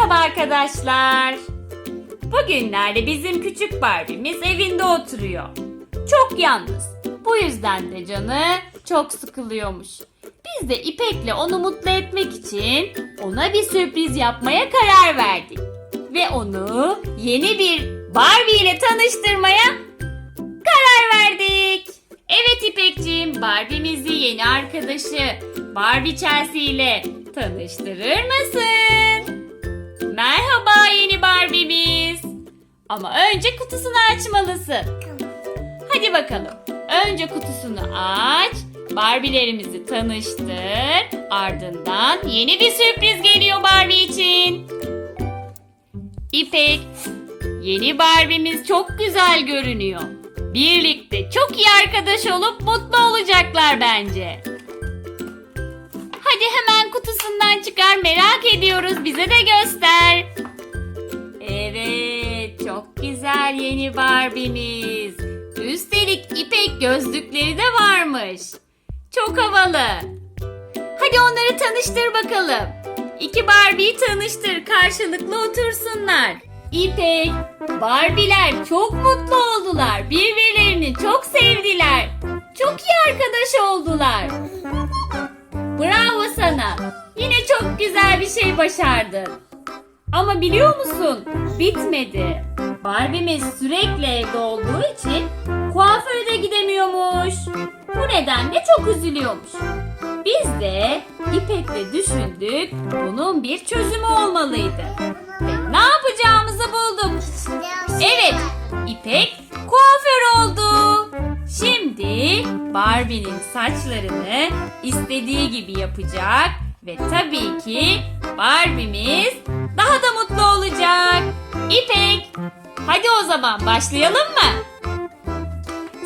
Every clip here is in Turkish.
Merhaba arkadaşlar. Bugünlerde bizim küçük Barbie'miz evinde oturuyor. Çok yalnız. Bu yüzden de canı çok sıkılıyormuş. Biz de İpek'le onu mutlu etmek için ona bir sürpriz yapmaya karar verdik. Ve onu yeni bir Barbie ile tanıştırmaya karar verdik. Evet İpek'ciğim Barbie'mizi yeni arkadaşı Barbie Chelsea ile tanıştırır mısın? Merhaba yeni Barbie'miz. Ama önce kutusunu açmalısın. Hadi bakalım. Önce kutusunu aç. Barbie'lerimizi tanıştır. Ardından yeni bir sürpriz geliyor Barbie için. İpek, yeni Barbie'miz çok güzel görünüyor. Birlikte çok iyi arkadaş olup mutlu olacaklar bence. Hadi hemen kutusundan çıkar merak ediyoruz bize de göster. Evet çok güzel yeni Barbie'miz. Üstelik ipek gözlükleri de varmış. Çok havalı. Hadi onları tanıştır bakalım. İki Barbie'yi tanıştır karşılıklı otursunlar. İpek, Barbie'ler çok mutlu oldular. Birbirlerini çok sevdiler. Çok iyi arkadaş oldular. Bravo sana. Yine çok güzel bir şey başardın. Ama biliyor musun? Bitmedi. Barbie'miz sürekli evde olduğu için kuaföre de gidemiyormuş. Bu nedenle çok üzülüyormuş. Biz de İpek'le düşündük. Bunun bir çözümü olmalıydı. Ve ne yapacağımızı bulduk. Evet, İpek kuaför oldu. Şimdi Barbie'nin saçlarını istediği gibi yapacak ve tabii ki Barbie'miz daha da mutlu olacak. İpek, hadi o zaman başlayalım mı?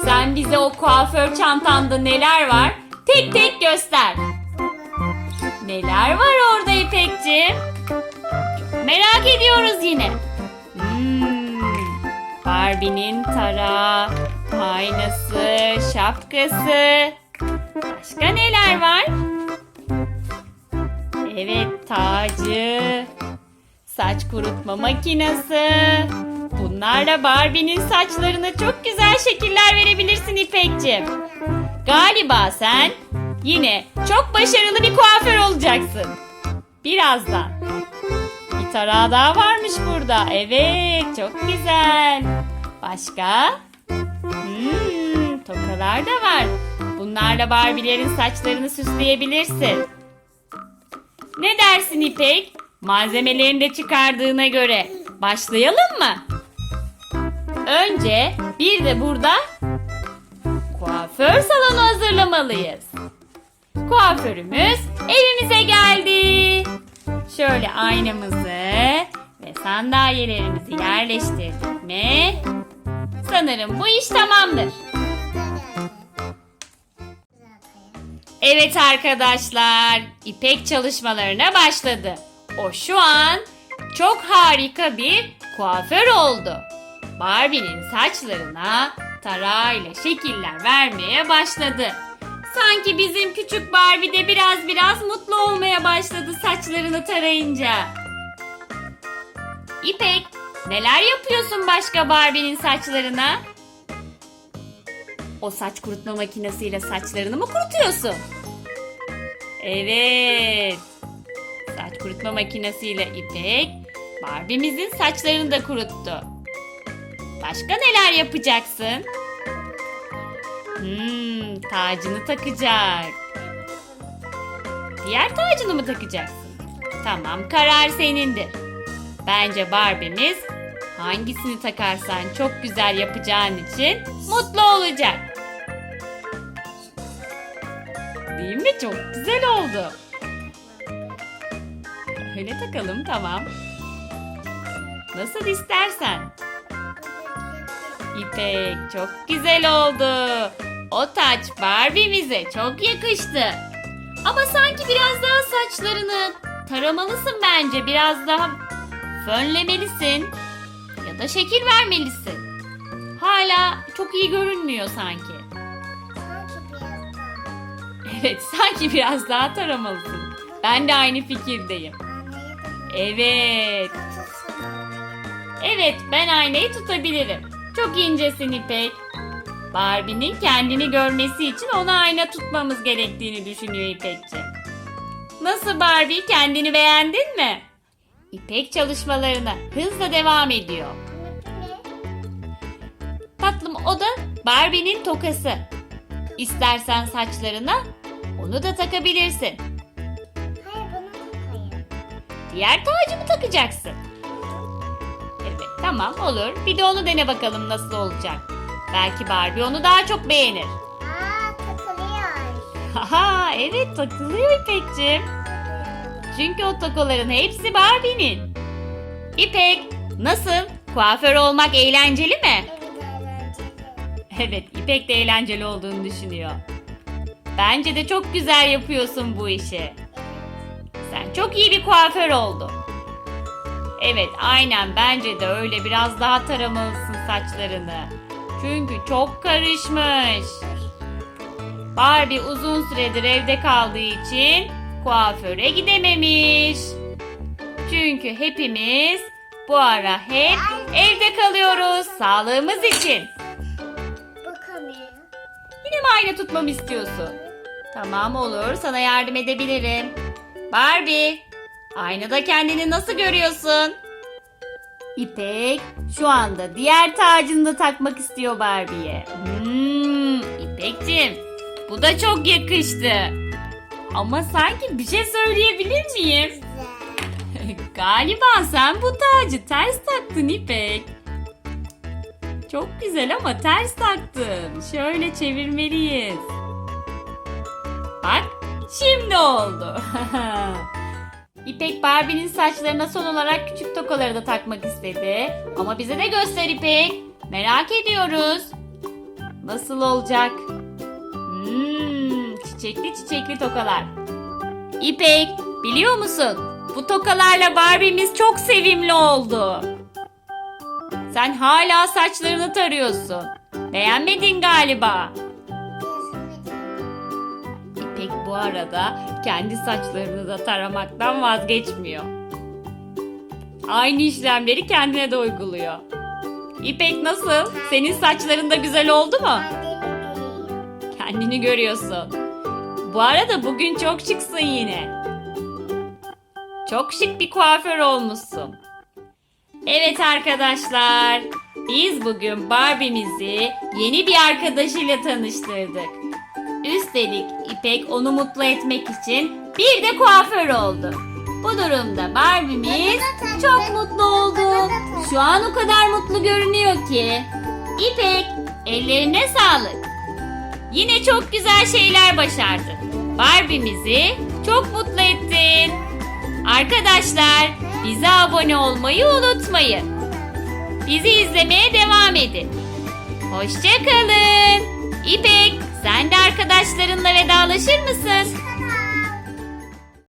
Sen bize o kuaför çantanda neler var tek tek göster. Neler var orada İpekciğim? Merak ediyoruz yine. Hmm, Barbie'nin tarağı, aynası, şapkası. Başka neler var? Evet, tacı, saç kurutma makinesi. Bunlarla Barbie'nin saçlarına çok güzel şekiller verebilirsin İpekciğim. Galiba sen yine çok başarılı bir kuaför olacaksın. Birazdan. Bir tarağı daha varmış burada. Evet, çok güzel. Başka? Hmm, tokalar da var. Bunlarla Barbie'lerin saçlarını süsleyebilirsin. Ne dersin İpek? Malzemelerini de çıkardığına göre başlayalım mı? Önce bir de burada kuaför salonu hazırlamalıyız. Kuaförümüz evimize geldi. Şöyle aynamızı ve sandalyelerimizi yerleştirdik mi? Sanırım bu iş tamamdır. Evet arkadaşlar, İpek çalışmalarına başladı. O şu an çok harika bir kuaför oldu. Barbie'nin saçlarına tarağıyla şekiller vermeye başladı. Sanki bizim küçük Barbie de biraz biraz mutlu olmaya başladı saçlarını tarayınca. İpek, neler yapıyorsun başka Barbie'nin saçlarına? O saç kurutma makinesiyle saçlarını mı kurutuyorsun? Evet. Saç kurutma makinesiyle İpek Barbie'mizin saçlarını da kuruttu. Başka neler yapacaksın? Hmm, tacını takacak. Diğer tacını mı takacaksın? Tamam, karar senindir. Bence Barbie'miz hangisini takarsan çok güzel yapacağın için mutlu olacak. Değil mi? Çok güzel oldu. Öyle takalım tamam. Nasıl istersen. İpek çok güzel oldu. O taç Barbie'mize çok yakıştı. Ama sanki biraz daha saçlarını taramalısın bence. Biraz daha fönlemelisin. Ya da şekil vermelisin. Hala çok iyi görünmüyor sanki. Evet sanki biraz daha taramalısın. Ben de aynı fikirdeyim. Evet. Evet ben aynayı tutabilirim. Çok incesin İpek. Barbie'nin kendini görmesi için ona ayna tutmamız gerektiğini düşünüyor İpekçi. Nasıl Barbie kendini beğendin mi? İpek çalışmalarına hızla devam ediyor. Tatlım o da Barbie'nin tokası. İstersen saçlarına onu da takabilirsin. Hayır bunu takayım. Diğer tacı mı takacaksın? Evet tamam olur. Bir de onu dene bakalım nasıl olacak. Belki Barbie onu daha çok beğenir. Aa takılıyor. Haha evet takılıyor İpek'cim. Çünkü o tokaların hepsi Barbie'nin. İpek nasıl? Kuaför olmak eğlenceli mi? Evet eğlenceli. Evet İpek de eğlenceli olduğunu düşünüyor. Bence de çok güzel yapıyorsun bu işi. Sen çok iyi bir kuaför oldun. Evet aynen bence de öyle biraz daha taramalısın saçlarını. Çünkü çok karışmış. Barbie uzun süredir evde kaldığı için kuaföre gidememiş. Çünkü hepimiz bu ara hep evde kalıyoruz sağlığımız için. Bakamıyor. Yine mi ayna tutmamı istiyorsun? Tamam olur sana yardım edebilirim. Barbie, aynada kendini nasıl görüyorsun? İpek şu anda diğer tacını da takmak istiyor Barbie'ye. Hmm, İpek'cim bu da çok yakıştı. Ama sanki bir şey söyleyebilir miyim? Galiba sen bu tacı ters taktın İpek. Çok güzel ama ters taktın. Şöyle çevirmeliyiz. Bak şimdi oldu. İpek Barbie'nin saçlarına son olarak küçük tokaları da takmak istedi. Ama bize de göster İpek. Merak ediyoruz. Nasıl olacak? Hmm, çiçekli çiçekli tokalar. İpek biliyor musun? Bu tokalarla Barbie'miz çok sevimli oldu. Sen hala saçlarını tarıyorsun. Beğenmedin galiba. İpek bu arada kendi saçlarını da taramaktan vazgeçmiyor. Aynı işlemleri kendine de uyguluyor. İpek nasıl? Senin saçların da güzel oldu mu? Kendini görüyorsun. Bu arada bugün çok şıksın yine. Çok şık bir kuaför olmuşsun. Evet arkadaşlar. Biz bugün Barbie'mizi yeni bir arkadaşıyla tanıştırdık. Üstelik İpek onu mutlu etmek için bir de kuaför oldu. Bu durumda Barbie'miz çok mutlu oldu. Şu an o kadar mutlu görünüyor ki. İpek ellerine sağlık. Yine çok güzel şeyler başardın. Barbie'mizi çok mutlu ettin. Arkadaşlar bize abone olmayı unutmayın. Bizi izlemeye devam edin. Hoşçakalın. İpek sen de arkadaşlarınla vedalaşır mısın?